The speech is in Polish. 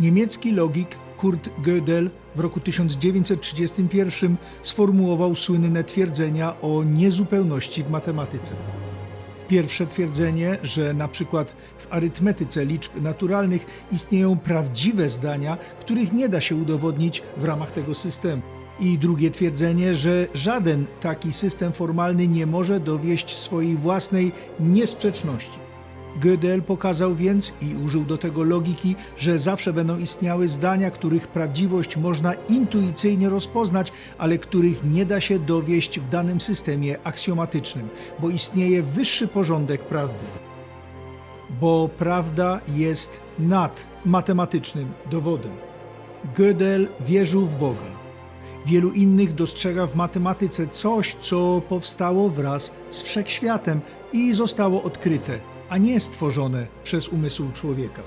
Niemiecki logik Kurt Gödel w roku 1931 sformułował słynne twierdzenia o niezupełności w matematyce. Pierwsze twierdzenie, że na przykład w arytmetyce liczb naturalnych istnieją prawdziwe zdania, których nie da się udowodnić w ramach tego systemu. I drugie twierdzenie, że żaden taki system formalny nie może dowieść swojej własnej niesprzeczności. Gödel pokazał więc i użył do tego logiki, że zawsze będą istniały zdania, których prawdziwość można intuicyjnie rozpoznać, ale których nie da się dowieść w danym systemie aksjomatycznym, bo istnieje wyższy porządek prawdy. Bo prawda jest nad matematycznym dowodem. Gödel wierzył w Boga. Wielu innych dostrzega w matematyce coś, co powstało wraz z wszechświatem i zostało odkryte, a nie stworzone przez umysł człowieka.